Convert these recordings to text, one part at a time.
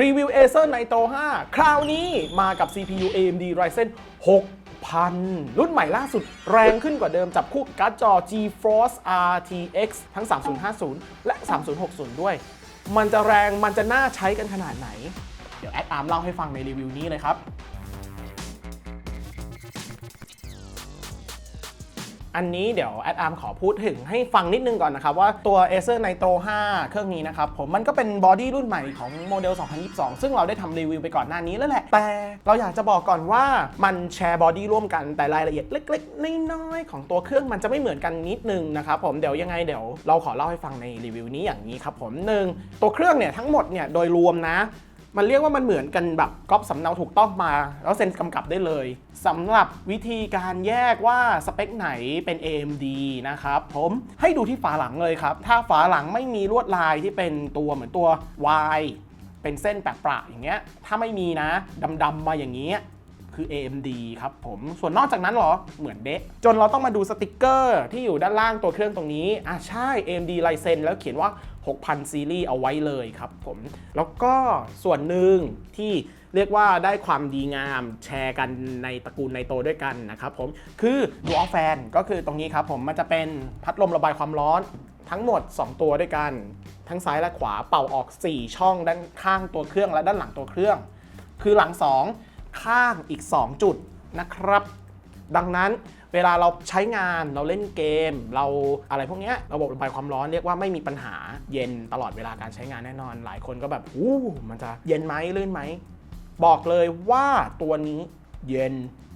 รีวิว Acer Nitro 5 คราวนี้มากับ CPU AMD Ryzen 6000 รุ่นใหม่ล่าสุดแรงขึ้นกว่าเดิมจับคู่การ์ดจอ GeForce RTX ทั้ง 3050 และ 3060 ด้วย มันจะแรงมันจะน่าใช้กันขนาดไหน เดี๋ยวแอดอาร์มเล่าให้ฟังในรีวิวนี้เลยครับ อันนี้เดี๋ยวแอดอาร์มขอพูดถึงให้ฟังนิดนึงก่อนนะครับ ว่าตัว Acer Nitro 5 เครื่องนี้นะครับ ผมมันก็เป็นบอดี้รุ่นใหม่ของโมเดล 2022 ซึ่งเราได้ทำรีวิวไปก่อนหน้านี้แล้วแหละ แต่เราอยากจะบอกก่อนว่ามันแชร์บอดี้ร่วมกันแต่รายละเอียดเล็กๆน้อยๆของตัวเครื่องมันจะไม่เหมือนกันนิดนึงนะครับผมเดี๋ยวยังไงเดี๋ยวเราขอเล่าให้ฟังในรีวิวนี้อย่างนี้ครับผมหนึ่งตัวเครื่องเนี่ยทั้งหมดเนี่ยโดยรวมนะ มันเรียกว่ามันเหมือนกันแบบก๊อปสำเนาถูกต้องมา แล้วเซ็นกำกับได้เลยสำหรับวิธีการแยกว่าสเปคไหนเป็น AMD นะครับผมให้ดูที่ฝาหลังเลยครับ ถ้าฝาหลังไม่มีลวดลายที่เป็นตัวเหมือนตัว Y เป็นเส้นแปะๆอย่างเงี้ย ถ้าไม่มีนะดำๆมาอย่างเงี้ยคือ AMD ครับผม ส่วนนอกจากนั้นเหรอ เหมือนเดะจนเราต้องมาดูสติกเกอร์ที่อยู่ด้านล่างตัวเครื่องตรงนี้ อะใช่ AMD Ryzen แล้วเขียนว่า 6000 ซีรีส์เอาไว้เลยครับผม แล้วก็ส่วนหนึ่งที่เรียกว่าได้ความดีงามแชร์กันในตระกูลในโตด้วยกันนะครับผม คือ Dual Fan ก็คือตรงนี้ครับผมมันจะเป็นพัดลมระบายความร้อนทั้งหมด 2 ตัวด้วยกัน ทั้งซ้ายและขวาเป่าออก 4 ช่องด้านข้างตัวเครื่องและด้านหลังตัวเครื่อง คือหลัง 2 ข้างอีก 2 จุดนะครับ ดังนั้น เวลาเราใช้งานเราเล่นเกม เราอะไรพวกนี้ระบบระบายความร้อนเรียกว่าไม่มีปัญหาเย็นตลอดเวลาการใช้งานแน่นอน หลายคนก็แบบอู้มันจะเย็นไหมลื่นไหม บอกเลยว่าตัวนี้เย็น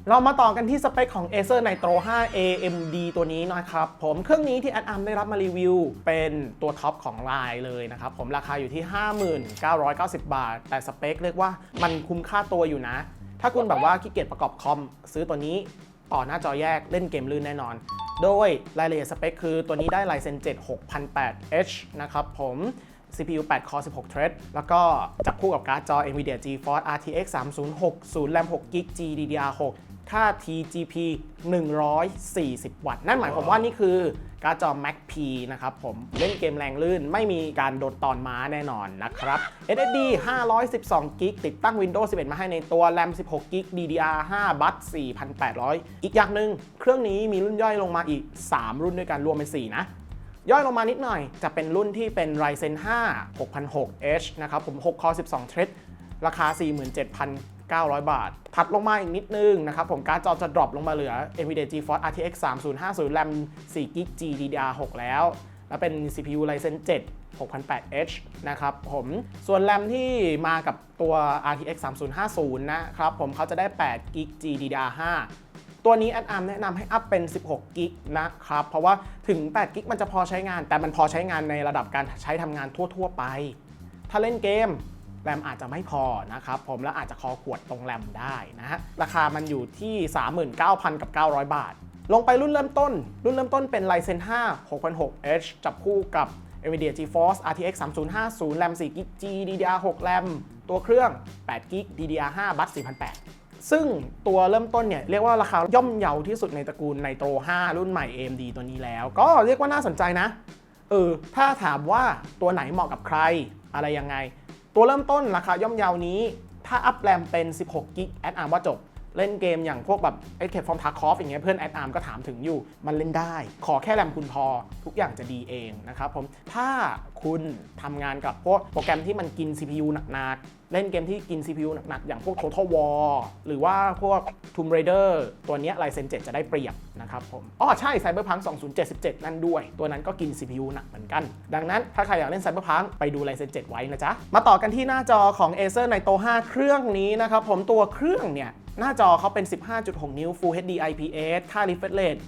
เรามาต่อกันที่สเปคของ Acer Nitro 5 AMD ตัวนี้นะครับ ผมเครื่องนี้ที่แอดอัมได้รับมารีวิว เป็นตัวท็อปของไลน์เลยนะครับ ผมราคาอยู่ที่ 5990 บาท แต่สเปคเรียกว่ามันคุ้มค่าตัวอยู่นะ ถ้าคุณแบบว่าขี้เกียจประกอบคอม ซื้อตัวนี้ ต่อหน้าจอแยกเล่นเกมลื่นแน่นอน โดยรายละเอียดสเปคคือตัวนี้ได้ Ryzen 7 6008H นะครับผม CPU 8 Core 16 Thread แล้วก็จับคู่กับการ์ดจอ NVIDIA GeForce RTX 3060 RAM 6 GB GDDR6 ค่า TGP 140 วัตต์ นั่นหมายความว่านี่คือ การ์ดจอ Mac P นะครับผมเล่นเกมแรงลื่นไม่มีการโดนตอนม้าแน่นอนนะครับ SSD 512 g b ติดตั้ง Windows 11 มาให้ในตัว RAM 16 g b DDR5 บัต4,800 อีกอย่างหนึ่งเครื่องนี้มีรุ่นย่อยลงมาอีก 3 รุ่นด้วยกันรวมเป็น 4 นะย่อยลงมานิดหน่อยจะเป็นรุ่นที่เป็น Ryzen 5 6006H นะครับผม6 Core 12 Thread ราคา 900 บาท ถัดลงมาอีกนิดนึงนะครับผมการ์ดจอจะดรอปลงมาเหลือ NVIDIA GeForce RTX 3050 RAM 4 g b GDDR6 แล้ว แล้วเป็น CPU Ryzen 7 6008H นะครับผม ส่วน RAM ที่มากับตัว RTX 3050 นะครับผมเขาจะได้8 g b GDDR5 ตัวนี้แอดอาร์มแนะนำให้อัพเป็น 16 กิกนะครับ เพราะว่าถึง 8 กิกมันจะพอใช้งาน แต่มันพอใช้งานในระดับการใช้ทำงานทั่ว ๆ ไป ถ้าเล่นเกม แรมอาจจะไม่พอนะครับผมแล้วอาจจะคอขวดตรงแรมได้นะฮะราคามันอยู่ที่ 39,000กับ900 บาท ลงไปรุ่นเริ่มต้น รุ่นเริ่มต้นเป็น Ryzen 5 6006H จับคู่กับ NVIDIA GeForce RTX 3050 RAM 4 g b GDDR6 RAM ตัวเครื่อง8 g b DDR5 บัต4,800ซึ่งตัวเริ่มต้นเนี่ยเรียกว่าราคาย่อมเยาที่สุดในตระกูลในโต5รุ่นใหม่ AMD ตัวนี้แล้ว ก็เรียกว่าน่าสนใจนะ เออ ถ้าถามว่าตัวไหนเหมาะกับใครอะไรยังไง ตัวเริ่มต้นราคาย่อมเยานี้ ถ้าอัพแรมเป็น 16กิกแอดอาร์มว่าจบ เล่นเกมอย่างพวกแบบ Escape from Tarkov อย่างเงี้ยเพื่อนแอดอาร์มก็ถามถึงอยู่ มันเล่นได้ ขอแค่แรมคุณพอทุกอย่างจะดีเองนะครับผมถ้าคุณทำงานกับพวกโปรแกรมที่มันกิน CPU หนักๆ เล่นเกมที่กิน CPU หนักๆอย่างพวก Total War หรือว่าพวก Tomb Raider ตัวนี้ Ryzen 7 จะได้เปรียบนะครับผมอ๋อใช่ Cyberpunk 2077 นั่นด้วย ตัวนั้นก็กิน CPU หนักเหมือนกัน ดังนั้นถ้าใครอยากเล่น Cyberpunk ไปดู Ryzen 7 ไว้นะจ๊ะ มาต่อกันที่หน้าจอของ Acer Nitro 5 เครื่องนี้นะครับผมตัวเครื่องเนี่ยหน้าจอเขาเป็น 15.6 นิ้ว Full HD IPS ค่า refresh rate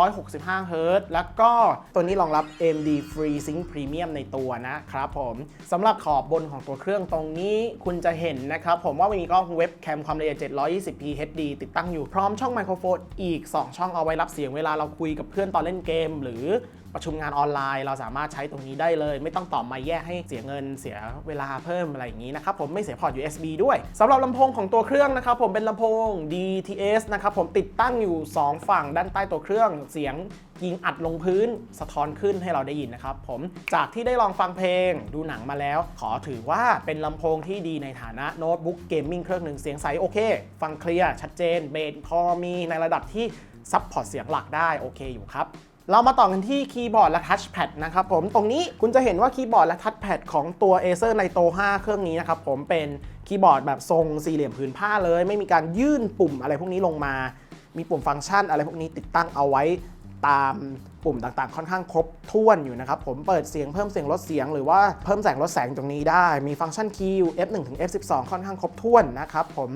165 Hz แล้วก็ตัวนี้รองรับ AMD FreeSync Premium ในตัวนะครับผมสำหรับขอบบนของตัวเครื่องตรงนี้คุณจะเห็นนะครับผมว่ามีกล้องเว็บแคมความละเอียด 720p HD ติดตั้งอยู่พร้อมช่องไมโครโฟนอีก 2 ช่องเอาไว้รับเสียงเวลาเราคุยกับเพื่อนตอนเล่นเกม หรือ ประชุมงานออนไลน์ เราสามารถใช้ตรงนี้ได้เลย ไม่ต้องต่อมาแยกให้เสียเงินเสียเวลาเพิ่มอะไรอย่างนี้นะครับผมไม่เสียพอร์ต USB ด้วยสำหรับลำโพงของตัวเครื่องนะครับผมเป็นลำโพง DTS นะครับผมติดตั้งอยู่ 2 ฝั่งด้านใต้ตัวเครื่องเสียงยิงอัดลงพื้นสะท้อนขึ้นให้เราได้ยินนะครับผมจากที่ได้ลองฟังเพลงดูหนังมาแล้ว ขอถือว่าเป็นลำโพงที่ดีในฐานะโน้ตบุ๊กเกมมิ่งเครื่องหนึ่งเสียงใสโอเค ฟังเคลียร์ชัดเจนเบสพอมีในระดับที่ซับพอร์ตเสียงหลักได้โอเคอยู่ครับ เรามาต่อกันที่คีย์บอร์ดและทัชแพดนะครับผมตรงนี้คุณจะเห็นว่าคีย์บอร์ดและทัชแพดของตัว Acer Nitro 5 เครื่องนี้นะครับผมเป็นคีย์บอร์ดแบบทรงสี่เหลี่ยมผืนผ้าเลย ไม่มีการยื่นปุ่มอะไรพวกนี้ลงมา มีปุ่มฟังก์ชันอะไรพวกนี้ติดตั้งเอาไว้ตามปุ่มต่างๆ ค่อนข้างครบถ้วนอยู่นะครับผมเปิดเสียงเพิ่มเสียงลดเสียงหรือว่าเพิ่มแสงลดแสงตรงนี้ได้ มีฟังก์ชันคีย์ F1 ถึง F12 ค่อนข้างครบถ้วนนะครับผม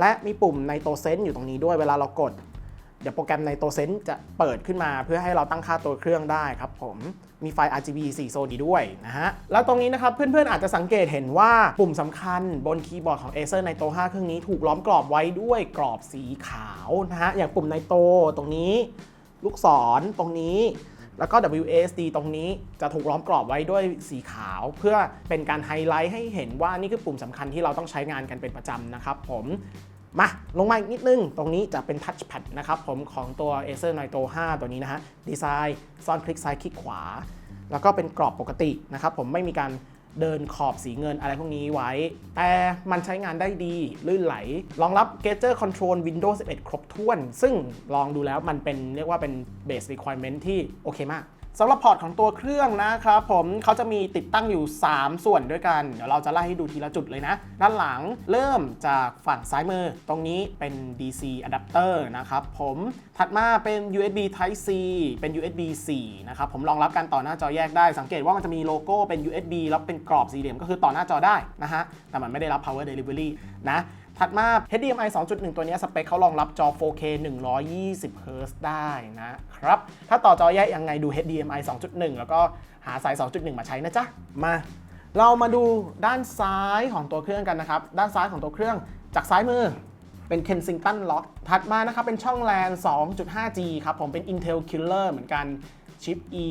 และมีปุ่มในโตเซนต์อยู่ตรงนี้ด้วยเวลาเรากด ดี๋ยวโปรแกรมในโตเซนจะเปิดขึ้นมาเพื่อให้เราตั้งค่าตัวเครื่องได้ครับผมมีไฟ RGB 4 โซนดีด้วยนะฮะ แล้วตรงนี้นะครับ เพื่อนๆ อาจจะสังเกตเห็นว่าปุ่มสำคัญบนคีย์บอร์ดของ Acer Nitro 5 เครื่องนี้ถูกล้อมกรอบไว้ด้วยกรอบสีขาวนะฮะ อย่างปุ่ม Nitro ตรงนี้ ลูกศรตรงนี้ แล้วก็ WASD ตรงนี้จะถูกล้อมกรอบไว้ด้วยสีขาว เพื่อเป็นการไฮไลท์ให้เห็นว่านี่คือปุ่มสำคัญที่เราต้องใช้งานกันเป็นประจำนะครับผม มาลงมาอีกนิดนึง ตรงนี้จะเป็นทัชแพดนะครับผมของตัว Acer Nitro 5 ตัวนี้นะฮะดีไซน์ซ่อนคลิกซ้ายคลิกขวา แล้วก็เป็นกรอบปกตินะครับผมไม่มีการเดินขอบสีเงินอะไรพวกนี้ไว้ แต่มันใช้งานได้ดี ลื่นไหล รองรับ g a g e r Control Windows 11 ครบถ้วน ซึ่งลองดูแล้วมันเป็นเรียกว่าเป็น Base Requirement ที่โอเคมาก สำหรับพอร์ตของตัวเครื่องนะครับผมเขาจะมีติดตั้งอยู่ 3 ส่วนด้วยกัน เดี๋ยวเราจะไล่ให้ดูทีละจุดเลยนะ ด้านหลังเริ่มจากฝั่งซ้ายมือ ตรงนี้เป็น DC adapter นะครับผมถัดมาเป็น USB Type C เป็น USB 4 นะครับผมรองรับการต่อหน้าจอแยกได้ สังเกตว่ามันจะมีโลโก้เป็น USB แล้วเป็นกรอบสี่เหลี่ยมก็คือต่อหน้าจอได้นะฮะแต่มันไม่ได้รับ power delivery นะ ถัดมา HDMI 2.1 ตัวนี้สเปคเขารองรับจอ 4K 120 Hz ได้นะครับ ถ้าต่อจอแยกยังไงดู HDMI 2.1 แล้วก็หาสาย 2.1 มาใช้นะจ๊ะ มา เรามาดูด้านซ้ายของตัวเครื่องกันนะครับ ด้านซ้ายของตัวเครื่องจากซ้ายมือเป็น Kensington Lock ถัดมานะครับ เป็นช่อง LAN 2.5G ครับผมเป็น Intel Killer เหมือนกันชิป E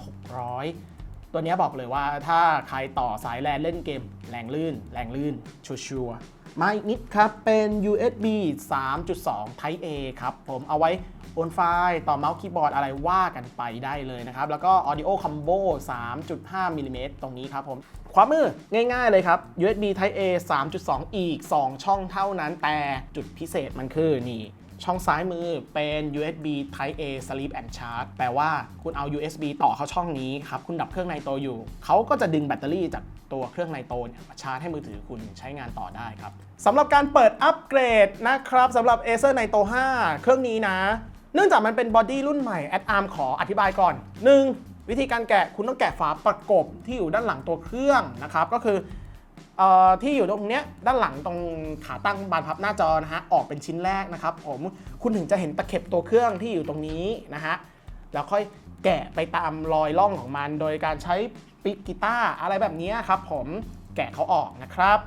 2600 ตัวเนี้ยบอกเลยว่าถ้าใครต่อสายแลนเล่นเกม แรงลื่น แรงลื่นชัวร์ๆ มาอีกนิดครับ เป็น USB 3.2 Type A ครับ ผมเอาไว้โอนไฟล์ต่อเมาส์คีย์บอร์ดอะไรว่ากันไปได้เลยนะครับ แล้วก็ Audio Combo 3.5มิลลิเมตรตรงนี้ครับผมความือง่ายๆเลยครับ USB Type A 3.2 อีก 2 ช่องเท่านั้นแต่จุดพิเศษมันคือนี่ ช่องซ้ายมือเป็น USB Type A Sleep and Charge แปลว่าคุณเอา USB ต่อเข้าช่องนี้ครับ คุณดับเครื่องไนโตอยู่ เขาก็จะดึงแบตเตอรี่จากตัวเครื่องไนโตรเนี่ยมาชาร์จให้มือถือคุณใช้งานต่อได้ครับสำหรับการเปิดอัปเกรดนะครับสำหรับ Acer Nitro 5 เครื่องนี้นะ เนื่องจากมันเป็นบอดี้รุ่นใหม่ Ad Arm ขออธิบายก่อน 1. วิธีการแกะคุณต้องแกะฝาประกบที่อยู่ด้านหลังตัวเครื่องนะครับ ก็คือ ที่อยู่ตรงเนี้ยด้านหลังตรงขาตั้งบานพับหน้าจอนะฮะออกเป็นชิ้นแรกนะครับผมคุณถึงจะเห็นตะเข็บตัวเครื่องที่อยู่ตรงนี้นะฮะแล้วค่อยแกะไปตามรอยล่องของมัน โดยการใช้ปิกกีตาร์อะไรแบบนี้ครับผมแกะเขาออกนะครับ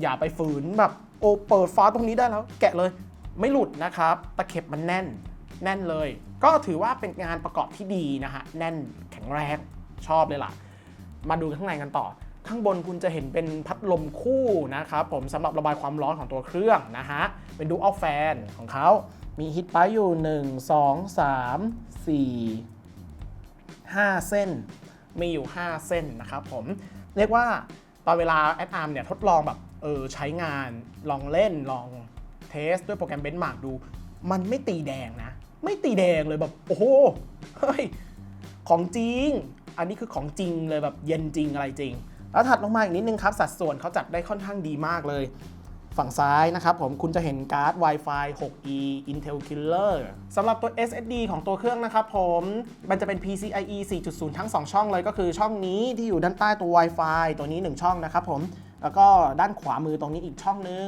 อย่าไปฝืนแบบโอเปิดฟ้าตรงนี้ได้แล้ว แกะเลยไม่หลุดนะครับ ตะเข็บมันแน่นแน่นเลย ก็ถือว่าเป็นงานประกอบที่ดีนะฮะแน่นแข็งแรงชอบเลยล่ะ มาดูข้างในกันต่อ ข้างบนคุณจะเห็นเป็นพัดลมคู่นะครับผมสำหรับระบายความร้อนของตัวเครื่องนะฮะ เป็นดูอัลแฟนของเขา มีฮิตไปอยู่ 1 2 3 4 5 เส้น มีอยู่ 5 เส้นนะครับผม เรียกว่าตอนเวลาแอดอาร์มเนี่ยทดลองแบบเออใช้งานลองเล่นลองเทสด้วยโปรแกรมเบน c h มาร์กดู มันไม่ตีแดงนะ ไม่ตีแดงเลยแบบ โอ้โหเฮ้ยของจริง อันนี้คือของจริงเลยแบบเย็นจริงอะไรจริง แล้วถัดลงมาอีกนิดนึงครับ สัดส่วนเขาจัดได้ค่อนข้างดีมากเลย ฝั่งซ้ายนะครับผมคุณจะเห็นการ์ด Wi-Fi 6E Intel Killer สำหรับตัว SSD ของตัวเครื่องนะครับผมมันจะเป็น PCIe 4.0 ทั้ง 2 ช่องเลยก็คือช่องนี้ที่อยู่ด้านใต้ตัว Wi-Fi ตัวนี้ 1 ช่องนะครับผมแล้วก็ด้านขวามือตรงนี้อีกช่องหนึง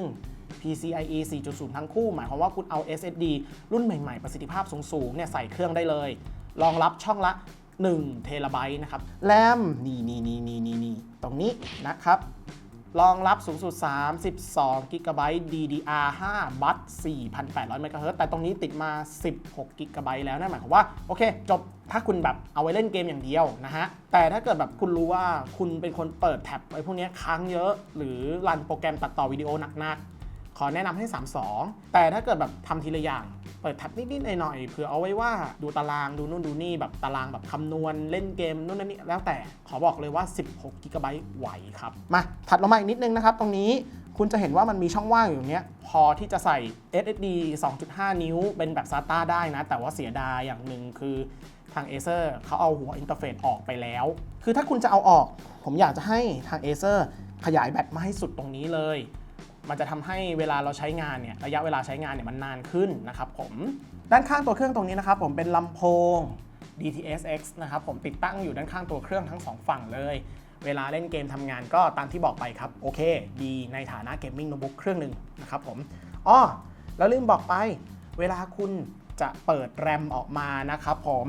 PCIe 4.0 ทั้งคู่ หมายความว่าคุณเอา SSD รุ่นใหม่ ๆ ประสิทธิภาพสูงๆเนี่ยใส่เครื่องได้เลย รองรับช่องละ 1เทราไบต์นะครับแรมนี่นี่นี่นี่นี่นี่ตรงนี้นะครับรองรับสูงสุด 32 g b DDR5 บัส4,800 MHz แต่ตรงนี้ติดมา 16 g b แล้วนั่นหมายความว่า โอเค จบถ้าคุณแบบเอาไว้เล่นเกมอย่างเดียวนะฮะ แต่ถ้าเกิดแบบคุณรู้ว่าคุณเป็นคนเปิดแท็บไว้พวกนี้ค้างเยอะ หรือรันโปรแกรมตัดต่อวิดีโอหนักๆ ขอแนะนำให้ 32 แต่ถ้าเกิดแบบทำทีละอย่าง เปิดแท็บนิดๆหน่อยๆเผื่อเอาไว้ว่าดูตารางดูนู่นดูนี่แบบตารางแบบคำนวณเล่นเกมนู่นนั่นนี่แล้วแต่ขอบอกเลยว่า 16 g b ไหวครับ มาถัดลงมาอีกนิดนึงนะครับ ตรงนี้คุณจะเห็นว่ามันมีช่องว่างอยู่ตรงเนี้ยพอที่จะใส่ SSD 2.5 นิ้วเป็นแบบ SATA ได้นะ แต่ว่าเสียดายอย่างหนึ่งคือทาง Acer เขาเอาหัวอินเทอร์เฟซออกไปแล้ว คือถ้าคุณจะเอาออก ผมอยากจะให้ทาง Acer ขยายแบตมาให้สุดตรงนี้เลย มันจะทำให้เวลาเราใช้งานเนี่ยระยะเวลาใช้งานเนี่ยมันนานขึ้นนะครับผมด้านข้างตัวเครื่องตรงนี้นะครับผมเป็นลำโพง DTS:X นะครับผมติดตั้งอยู่ด้านข้างตัวเครื่องทั้งสองฝั่งเลย เวลาเล่นเกมทำงานก็ตามที่บอกไปครับ โอเค ดีในฐานะเกมมิ่งโน้ตบุ๊กเครื่องหนึ่งนะครับผมอ้อแล้วลืมบอกไป เวลาคุณจะเปิดแรมออกมานะครับผม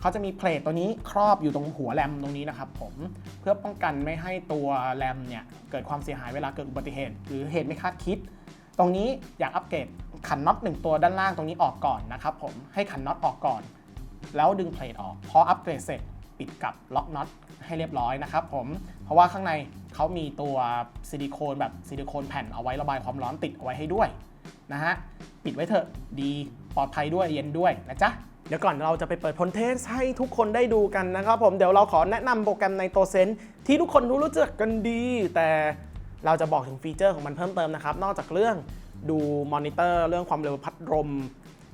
เขาจะมีเพลทตัวนี้ครอบอยู่ตรงหัวแรมตรงนี้นะครับผมเพื่อป้องกันไม่ให้ตัวแรมเนี่ยเกิดความเสียหายเวลาเกิดอุบัติเหตุ หรือเหตุไม่คาดคิด ตรงนี้อยากอัปเกรดขันน็อตหนึ่งตัวด้านล่างตรงนี้ออกก่อนนะครับผมให้ขันน็อตออกก่อน แล้วดึงเพลทออกพออัปเกรดเสร็จปิดกับล็อกน็อตให้เรียบร้อยนะครับผมเพราะว่าข้างในเขามีตัวซิลิโคนแบบซิลิโคนแผ่นเอาไว้ระบายความร้อนติดเอาไว้ให้ด้วยนะฮะปิดไว้เถอะดีปลอดภัยด้วยเย็นด้วยนะจ๊ะ เดี๋ยวก่อนเราจะไปเปิดผลเทสให้ทุกคนได้ดูกันนะครับผมเดี๋ยวเราขอแนะนำโปรแกรมในโตเซนที่ทุกคนรู้รู้จักกันดี แต่เราจะบอกถึงฟีเจอร์ของมันเพิ่มเติมนะครับ นอกจากเรื่องดูมอนิเตอร์เรื่องความเร็วพัดลม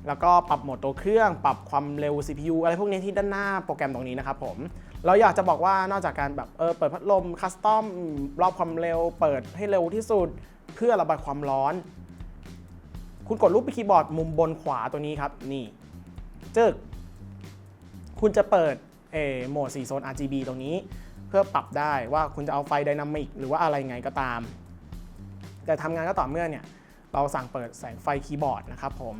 แล้วก็ปรับโหมดตัวเครื่อง ปรับความเร็ว CPU อะไรพวกนี้ที่ด้านหน้าโปรแกรมตรงนี้นะครับผม เราอยากจะบอกว่านอกจากการแบบเออเปิดพัดลมคัสตอมรอบความเร็ว เปิดให้เร็วที่สุด เพื่อระบายความร้อน คุณกดรูปไปคีย์บอร์ดมุมบนขวาตัวนี้ครับ นี่ จึกคุณจะเปิดโหมด4โซน RGB ตรงนี้ เพื่อปรับได้ว่าคุณจะเอาไฟไดนามิกหรือว่าอะไรไงก็ตาม แต่ทำงานก็ต่อเมื่อเนี่ย เราสั่งเปิดแสงไฟคีย์บอร์ดนะครับผม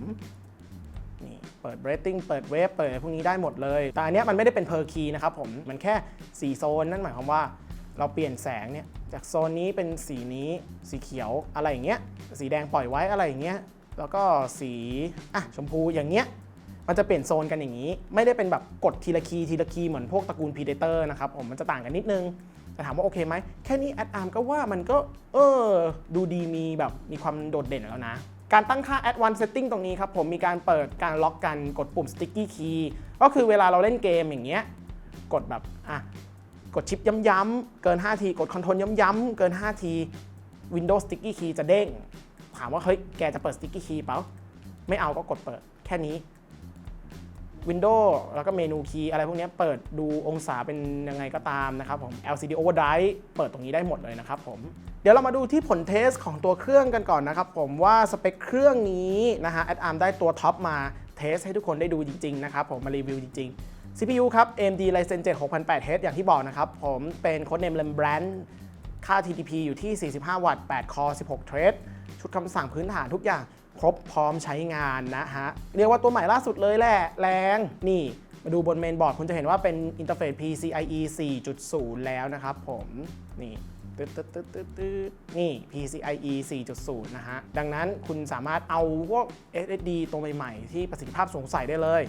นี่เปิดเบรดดิ้งเปิดเวฟเปิดอะไรพวกนี้ได้หมดเลย แต่อันเนี้ยมันไม่ได้เป็นเพอร์คีย์นะครับผม มันแค่ 4 โซน นั่นหมายความว่าเราเปลี่ยนแสงเนี่ย จากโซนนี้เป็นสีนี้สีเขียวอะไรอย่างเงี้ยสีแดงปล่อยไว้อะไรอย่างเงี้ยแล้วก็สีอะชมพูอย่างเงี้ย มันจะเปลี่ยนโซนกันอย่างนี้ ไม่ได้เป็นแบบกดทีละคีย์ทีละคีย์เหมือนพวกตระกูล Predator นะครับผมมันจะต่างกันนิดนึงแต่ถามว่าโอเคไหมแค่นี้แอดอาร์มก็ว่ามันก็เออดูดีมีแบบมีความโดดเด่นแล้วนะ การตั้งค่า Advanced Setting ตรงนี้ครับผมมีการเปิดการล็อกกันกดปุ่ม Sticky Key ก็คือเวลาเราเล่นเกมอย่างเงี้ยกดแบบอะกดชิปย้ำๆเกิน 5 ที กดคอนโทรลย้ำๆเกิน 5 ที Windows Sticky Key จะเด้ง ถามว่าเฮ้ยแกจะเปิด Sticky Key เปล่าไม่เอาก็กดเปิดแค่นี้ Windows แล้วก็เมนูคีย์อะไรพวกนี้เปิดดูองศาเป็นยังไงก็ตามนะครับผม LCD Overdrive เปิดตรงนี้ได้หมดเลยนะครับผม เดี๋ยวเรามาดูที่ผลเทสของตัวเครื่องกันก่อนนะครับผมว่าสเปคเครื่องนี้นะฮะ a d a m ได้ตัวท็อปมาเทสให้ทุกคนได้ดูจริง ๆ นะครับผมมารีวิวจริง ๆ CPU ครับ AMD Ryzen 7 6008H อย่างที่บอกนะครับ ผมเป็นโค้ดเนม Rembrandt ค่า TDP อยู่ที่ 45 วัตต์ 8 คอ16 เทรด ชุดคำสั่งพื้นฐานทุกอย่าง ครบพร้อมใช้งานนะฮะ เรียกว่าตัวใหม่ล่าสุดเลยแหละ แรงนี่มาดูบนเมนบอร์ดคุณจะเห็นว่าเป็นอินเทอร์เฟซ PCIe 4.0 แล้วนะครับผมนี่ตึ๊ดตึ๊ดตึ๊ดตึ๊ดตึ๊ดนี่ PCIe 4.0 นะฮะ ดังนั้นคุณสามารถเอาพวก SSD ตัวใหม่ ๆ ที่ประสิทธิภาพสูงใส่ได้เลย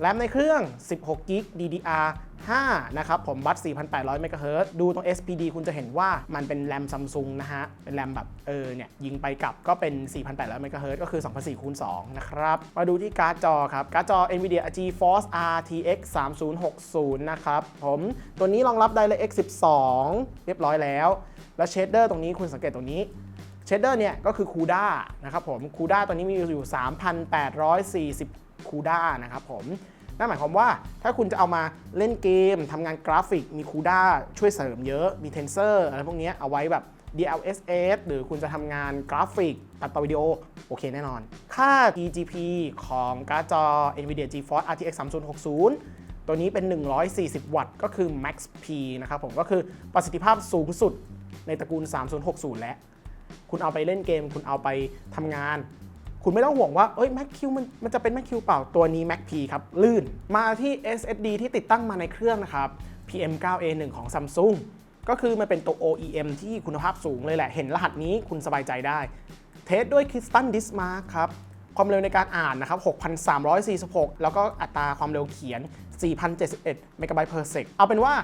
แรมในเครื่อง 16กิก DDR 5นะครับผมบัต4,800 MHz ดูตรง SPD คุณจะเห็นว่ามันเป็นแรมซัมซุงนะฮะ เป็นแรมแบบเออเนี่ยยิงไปกลับก็เป็น 4,800 MHz ก็คือ 2,400คูณ2นะครับ มาดูที่การ์ดจอครับ การ์ดจอ NVIDIA GeForce RTX 3060 นะครับผม ตัวนี้รองรับ DirectX 12 เรียบร้อยแล้ว แล้วเชดเดอร์ตรงนี้คุณสังเกตตรงนี้เชดเดอร์เนี่ยก็คือ CUDA นะครับผม CUDA ตัวนี้มีอยู่ 3,840 3,840 CUDA นะครับผมนั่นหมายความว่าถ้าคุณจะเอามาเล่นเกมทำงานกราฟิก มี CUDA ช่วยเสริมเยอะ มี Tensor อะไรพวกนี้เอาไว้แบบ DLSS หรือคุณจะทำงานกราฟิก ตัดต่อวิดีโอ โอเคแน่นอน ค่า TGP ของการ์ดจอ NVIDIA GeForce RTX 3060 ตัวนี้เป็น 140 วัตต์ ก็คือ Max P นะครับผมก็คือประสิทธิภาพสูงสุดในตระกูล 3060 และ คุณเอาไปเล่นเกม คุณเอาไปทำงาน คุณไม่ต้องห่วงว่าเอ้ย Mac Q มันมันจะเป็น Mac Q เปล่าตัวนี้ Mac P ครับลื่น มาที่ SSD ที่ติดตั้งมาในเครื่องนะครับ PM9A1 ของ Samsung ก็คือมันเป็นตัว OEM ที่คุณภาพสูงเลยแหละ เห็นรหัสนี้คุณสบายใจได้ เทสด้วย Crystal Dismark ครับ ความเร็วในการอ่านนะครับ 6,346 แล้วก็อัตราความเร็วเขียน 4,071เมกะไบต์ per sec เอาเป็นว่า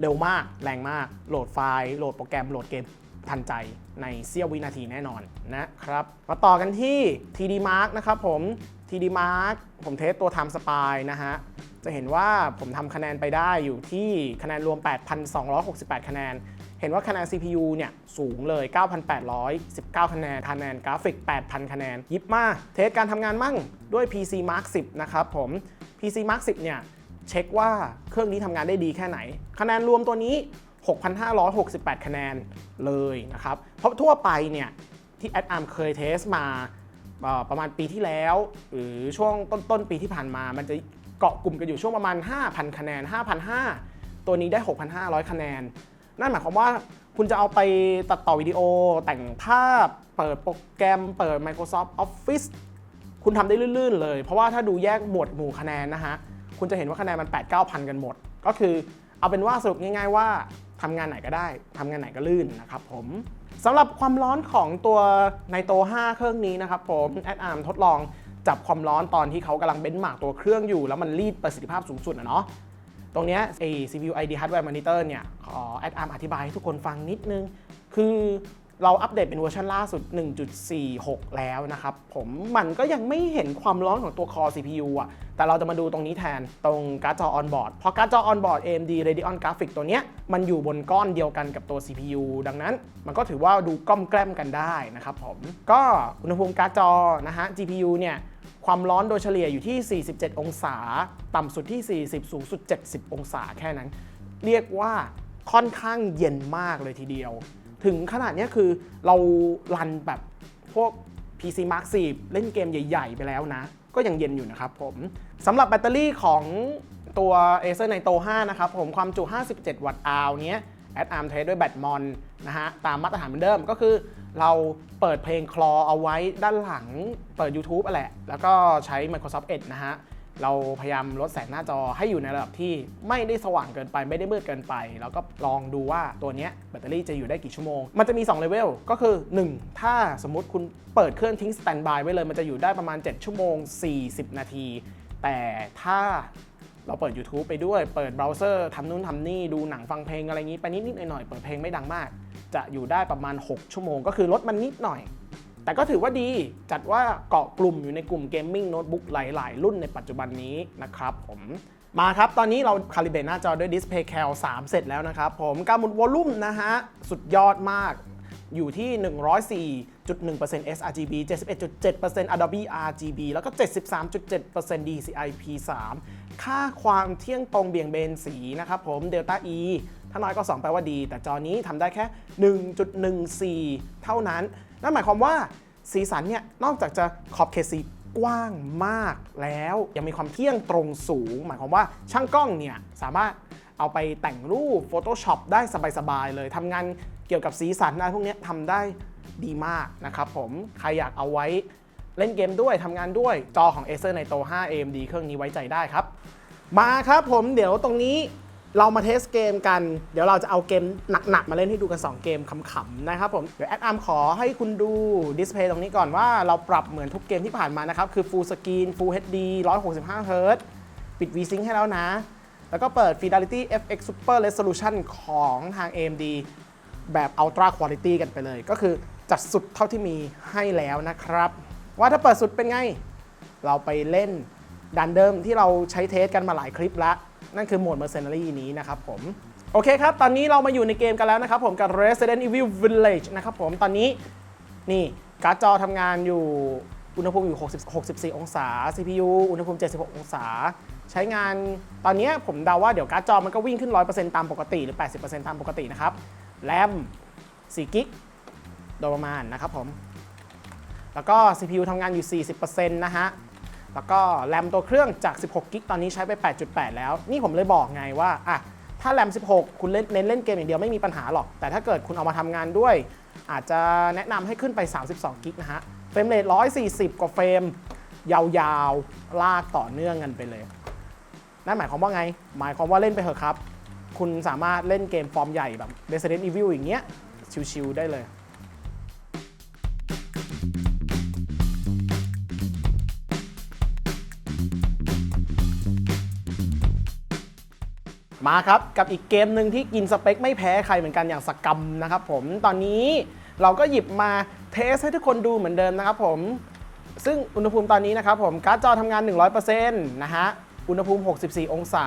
เร็วมาก แรงมาก โหลดไฟล์ โหลดโปรแกรม โหลดเกม ทันใจในเสี้ยววินาทีแน่นอนนะครับ มาต่อกันที่ TD Mark นะครับผม TD Mark ผมเทสตัว Time Spy นะฮะ จะเห็นว่าผมทำคะแนนไปได้อยู่ที่คะแนนรวม 8,268 คะแนน เห็นว่าคะแนน CPU เนี่ยสูงเลย 9,819 คะแนนคะแนนกราฟิก 8,000 คะแนน ยิบมา เทสการทำงานมั่งด้วย PC Mark 10 นะครับผม PC Mark 10 เนี่ยเช็คว่าเครื่องนี้ทำงานได้ดีแค่ไหน คะแนนรวมตัวนี้ 6,568 คะแนนเลยนะครับ เพราะทั่วไปเนี่ยที่ a d a m เคยเทสมาประมาณปีที่แล้ว หรือช่วงต้นต้นๆปีที่ผ่านมา มันจะเกาะกลุ่มกันอยู่ช่วงประมาณ 5,000 คะแนน 5,500 ตัวนี้ได้ 6,500 คะแนน นั่นหมายความว่าคุณจะเอาไปตัดต่อวิดีโอแต่งภาพ เปิดโปรแกรม เปิด Microsoft Office คุณทำได้ลื่นๆเลย เพราะว่าถ้าดูแยกหมวดหมู่คะแนนนะฮะ คุณจะเห็นว่าคะแนนมัน 8 9 0 0 0 กันหมด ก็คือเอาเป็นว่าสรุปง่ายๆว่า ทำงานไหนก็ได้ทำงานไหนก็ลื่นนะครับผมสำหรับความร้อนของตัวในโต 5 เครื่องนี้นะครับผมแอดอาร์มทดลองจับความร้อนตอนที่เขากำลังเบนช์มากตัวเครื่องอยู่ แล้วมันรีดประสิทธิภาพสูงสุดนะเนาะตรงเนี้ยไอ้ CPU ID Hardware Monitor เนี่ยขอแอดอาร์มอธิบายให้ทุกคนฟังนิดนึง คือ เราอัปเดตเป็นเวอร์ชันล่าสุด 1.46 แล้วนะครับ ผมมันก็ยังไม่เห็นความร้อนของตัว Core CPU อะ แต่เราจะมาดูตรงนี้แทนตรงการ์ดจอ on board เพราะการ์ดจอ on board AMD Radeon Graphics ตัวเนี้ย มันอยู่บนก้อนเดียวกันกับตัว CPU ดังนั้น มันก็ถือว่าดูกล้อมแกล้มกันได้นะครับผม ก็อุณหภูมิการ์ดจอนะฮะ GPU เนี่ยความร้อนโดยเฉลี่ยอยู่ที่ 47 องศา ต่ำสุดที่ 40 สูงสุด 70 องศาแค่นั้น เรียกว่าค่อนข้างเย็นมากเลยทีเดียว ถึงขนาดนี้คือเรารันแบบพวก PC Mark 10 เล่นเกมใหญ่ ๆ ไปแล้วนะ ก็ยังเย็นอยู่นะครับผมสำหรับแบตเตอรี่ของตัว Acer Nitro 5 นะครับผมความจุ 57 วัตต์อาวเนี้ยแอดอาร์มเทสด้วยแบตมอนนะฮะตามมาตรฐานเหมือนเดิมก็คือ เราเปิดเพลงคลอเอาไว้ด้านหลังเปิด YouTube อะแหละ แล้วก็ใช้ Microsoft Edge นะฮะ เราพยายามลดแสงหน้าจอให้อยู่ในระดับที่ไม่ได้สว่างเกินไปไม่ได้มืดเกินไป แล้วก็ลองดูว่าตัวนี้แบตเตอรี่จะอยู่ได้กี่ชั่วโมง มันจะมี2เลเวลก็คือ 1 ถ้าสมมติคุณเปิดเครื่องทิ้งสแตนบายไว้เลย มันจะอยู่ได้ประมาณ 7 ชั่วโมง 40 นาที แต่ถ้าเราเปิด YouTube ไปด้วย เปิดเบราว์เซอร์ทำนู่นทำนี่ ดูหนังฟังเพลงอะไรอย่างนี้ ไปนิดๆหน่อยๆ เปิดเพลงไม่ดังมาก จะอยู่ได้ประมาณ 6 ชั่วโมง ก็คือลดมันนิดหน่อย แต่ก็ถือว่าดีจัดว่าเกาะกลุ่มอยู่ในกลุ่มเกมมิ่งโน้ตบุ๊กหลาย ๆ รุ่นในปัจจุบันนี้นะครับผมมาครับ ตอนนี้เราคาลิเบรตหน้าจอด้วย Display Cal 3 เสร็จแล้วนะครับผมการหมุนวอลลุ่มนะฮะ สุดยอดมากอยู่ที่ 104.1% sRGB 71.7% Adobe RGB แล้วก็ 73.7% DCI P3 ค่าความเที่ยงตรงเบี่ยงเบนสีนะครับผม Delta E ถ้าน้อยก็ 2 แปลว่าดี แต่จอนี้ทำได้แค่ 1.14 เท่านั้น นั่นหมายความว่าสีสันเนี่ยนอกจากจะขอบเขตสีกว้างมากแล้วยังมีความเที่ยงตรงสูง หมายความว่าช่างกล้องเนี่ยสามารถเอาไปแต่งรูป Photoshop ได้สบายๆเลยทำงานเกี่ยวกับสีสันอะไรพวกนี้ทำได้ดีมากนะครับผมใครอยากเอาไว้เล่นเกมด้วยทำงานด้วยจอของ Acer Nitro 5 AMD เครื่องนี้ไว้ใจได้ครับ มาครับผมเดี๋ยวตรงนี้ เรามาเทสเกมกัน เดี๋ยวเราจะเอาเกมหนักๆ มาเล่นให้ดูกัน 2 เกมขำๆ นะครับผม เดี๋ยวแอดอาร์มขอให้คุณดูดิสเพย์ตรงนี้ก่อนว่าเราปรับเหมือนทุกเกมที่ผ่านมานะครับ คือ Full Screen Full HD 165 Hz ปิด VSync ให้แล้วนะ แล้วก็เปิด Fidelity FX Super Resolution ของทาง AMD แบบ Ultra Quality กันไปเลย ก็คือจัดสุดเท่าที่มีให้แล้วนะครับ ว่าถ้าเปิดสุดเป็นไง เราไปเล่นดันเดิมที่เราใช้เทสกันมาหลายคลิปแล้ว นั่นคือโหมด Mercenary นี้นะครับผม โอเคครับ ตอนนี้เรามาอยู่ในเกมกันแล้วนะครับผมกับ Resident Evil Village นะครับผม ตอนนี้นี่การ์ดจอทำงานอยู่อุณหภูมิอยู่ 60 64 องศา CPU อุณหภูมิ 76 องศา ใช้งานตอนนี้ผมเดาว่าเดี๋ยวการ์ดจอมันก็วิ่งขึ้น 100%ตามปกติหรือ 80%ตามปกตินะครับ แรม4กิกโดยประมาณนะครับผม แล้วก็ CPU ทำงานอยู่ 40%นะฮะ แล้วก็แรมตัวเครื่องจาก 16 กิกตอนนี้ใช้ไป 8.8 แล้ว นี่ผมเลยบอกไงว่าอะถ้าแรม 16 คุณเล่นเน้นเล่นเกมอย่างเดียวไม่มีปัญหาหรอก แต่ถ้าเกิดคุณเอามาทำงานด้วย อาจจะแนะนำให้ขึ้นไป 32 กิกนะฮะ เฟรมเรท140 กว่าเฟรม ยาวๆ ลากต่อเนื่องกันไปเลย นั่นหมายความว่าไง หมายความว่าเล่นไปเถอะครับ คุณสามารถเล่นเกมฟอร์มใหญ่แบบ Resident Evil อย่างเงี้ย ชิวๆได้เลย มาครับ กับอีกเกมหนึ่งที่กินสเปคไม่แพ้ใครเหมือนกันอย่างสกรรมนะครับผมตอนนี้เราก็หยิบมาเทสให้ทุกคนดูเหมือนเดิมนะครับผม ซึ่งอุณหภูมิตอนนี้นะครับผมการ์ดจอทำงาน 100%นะฮะอุณหภูมิ 64 องศา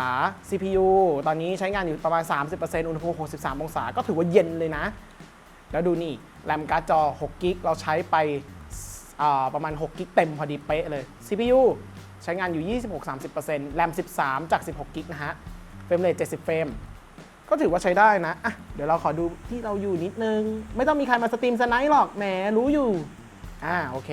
CPU ตอนนี้ใช้งานอยู่ประมาณ 30%อุณหภูมิ 63 องศา ก็ถือว่าเย็นเลยนะ แล้วดูนี่ แรมการ์ดจอ 6 กิก เราใช้ไปประมาณ 6 กิกเต็มพอดีเป๊ะเลย CPU ใช้งานอยู่ 26-30%แรม 13 จาก 16 กิกนะฮะ เฟรมเรท70 เฟรม ก็ถือว่าใช้ได้นะอะเดี๋ยวเราขอดูที่เราอยู่นิดนึง ไม่ต้องมีใครมาสตรีมสไนป์หรอก แหมรู้อยู่ อ่าโอเค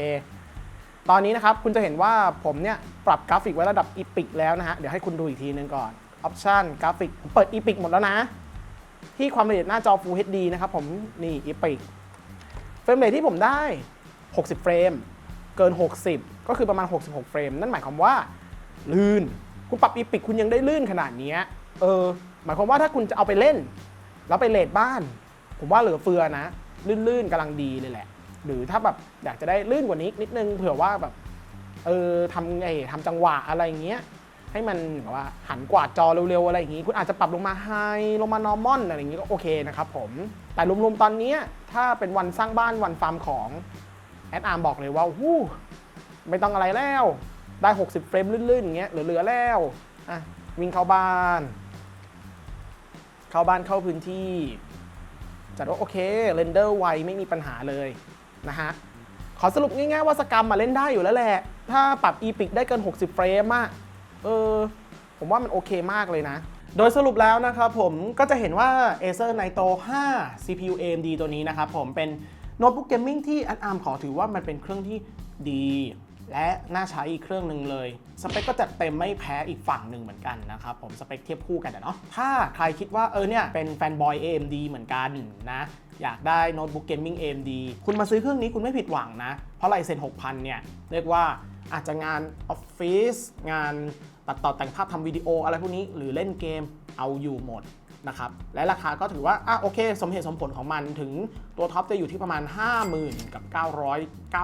ตอนนี้นะครับคุณจะเห็นว่าผมเนี่ยปรับกราฟิกไว้ระดับอีพิกแล้วนะฮะ เดี๋ยวให้คุณดูอีกทีนึงก่อน ออปชันกราฟิกผมเปิดอีพิกหมดแล้วนะ ที่ความละเอียดหน้าจอ Full HD นะครับผม นี่อีพิกเฟรมเรทที่ผมได้ 60 เฟรม เกิน 60 ก็คือประมาณ 66 เฟรม นั่นหมายความว่าลื่นคุณปรับอีพิกคุณยังได้ลื่นขนาดนี้ เออ หมายความว่าถ้าคุณจะเอาไปเล่น แล้วไปเลดบ้าน ผมว่าเหลือเฟือนะ ลื่นๆกำลังดีเลยแหละ หรือถ้าแบบอยากจะได้ลื่นกว่านี้นิดนึงเผื่อว่าแบบเออทำไงทำจังหวะอะไรอย่างเงี้ยให้มันแบบว่าหันกวาดจอเร็วๆอะไรอย่างงี้ คุณอาจจะปรับลงมาไฮลงมานอร์มอนอะไรอย่างงี้ก็โอเคนะครับผม แต่รวมๆตอนนี้ถ้าเป็นวันสร้างบ้านวันฟาร์มของแอดอาร์มบอกเลยว่าวู้ไม่ต้องอะไรแล้ว ได้ 60 เฟรมลื่นๆอย่างเงี้ยเหลือๆแล้วอะวิ่งเข้าบ้าน เข้าบ้านเข้าพื้นที่จัดว่าโอเคเรนเดอร์ไวไม่มีปัญหาเลยนะฮะขอสรุปง่ายๆว่าสกรรมมาเล่นได้อยู่แล้วแหละ ถ้าปรับ e p i c ได้เกิน 60 เฟรมอะเออ ผมว่ามันโอเคมากเลยนะ โดยสรุปแล้วนะครับผมก็จะเห็นว่า Acer Nitro 5 CPU AMD ตัวนี้นะครับผมเป็นโน้ตบุ๊กเกมมิ่งที่อันอาร์มขอถือว่ามันเป็นเครื่องที่ดี และน่าใช้อีกเครื่องหนึ่งเลย สเปคก็จัดเต็มไม่แพ้อีกฝั่งหนึ่งเหมือนกันนะครับผมสเปคเทียบคู่กันอะเนาะถ้าใครคิดว่าเออเนี่ยเป็นแฟนบอย AMD เหมือนกันนะอยากได้โน้ตบุ๊กเกมมิ่ง AMD คุณมาซื้อเครื่องนี้คุณไม่ผิดหวังนะ เพราะไลเซน6,000 เนี่ย เรียกว่าอาจจะงานออฟฟิศงานตัดต่อแต่งภาพทำวิดีโออะไรพวกนี้หรือเล่นเกมเอาอยู่หมด นะครับและราคาก็ถือว่าอะโอเค สมเหตุสมผลของมันถึงตัวท็อปจะอยู่ที่ประมาณ 50,000 กับ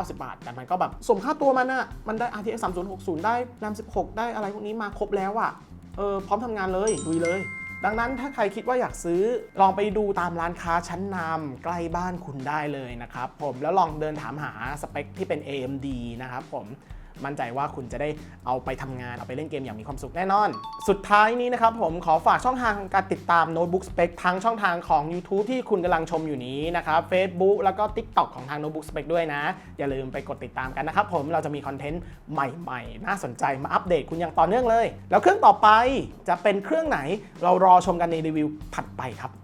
990 บาท แต่มันก็แบบสมค่าตัวมันอะมันได้ RTX 3060 ได้ RAM 16 ได้อะไรพวกนี้มาครบแล้วอะเออพร้อมทำงานเลยลุยเลย ดังนั้นถ้าใครคิดว่าอยากซื้อลองไปดูตามร้านค้าชั้นนำใกล้บ้านคุณได้เลยนะครับผมแล้วลองเดินถามหาสเปคที่เป็น AMD นะครับผม มั่นใจว่าคุณจะได้เอาไปทำงาน เอาไปเล่นเกมอย่างมีความสุขแน่นอน สุดท้ายนี้นะครับผมขอฝากช่องทางการติดตามโน้ตบุ๊กสเปคทั้งช่องทางของ YouTube ที่คุณกำลังชมอยู่นี้นะครับ Facebook แล้วก็ TikTok ของทางโน้ตบุ๊กสเปคด้วยนะ อย่าลืมไปกดติดตามกันนะครับผมเราจะมีคอนเทนต์ใหม่ ๆ น่าสนใจมาอัปเดตคุณอย่างต่อเนื่องเลย แล้วเครื่องต่อไปจะเป็นเครื่องไหนเรารอชมกันในรีวิวถัดไปครับ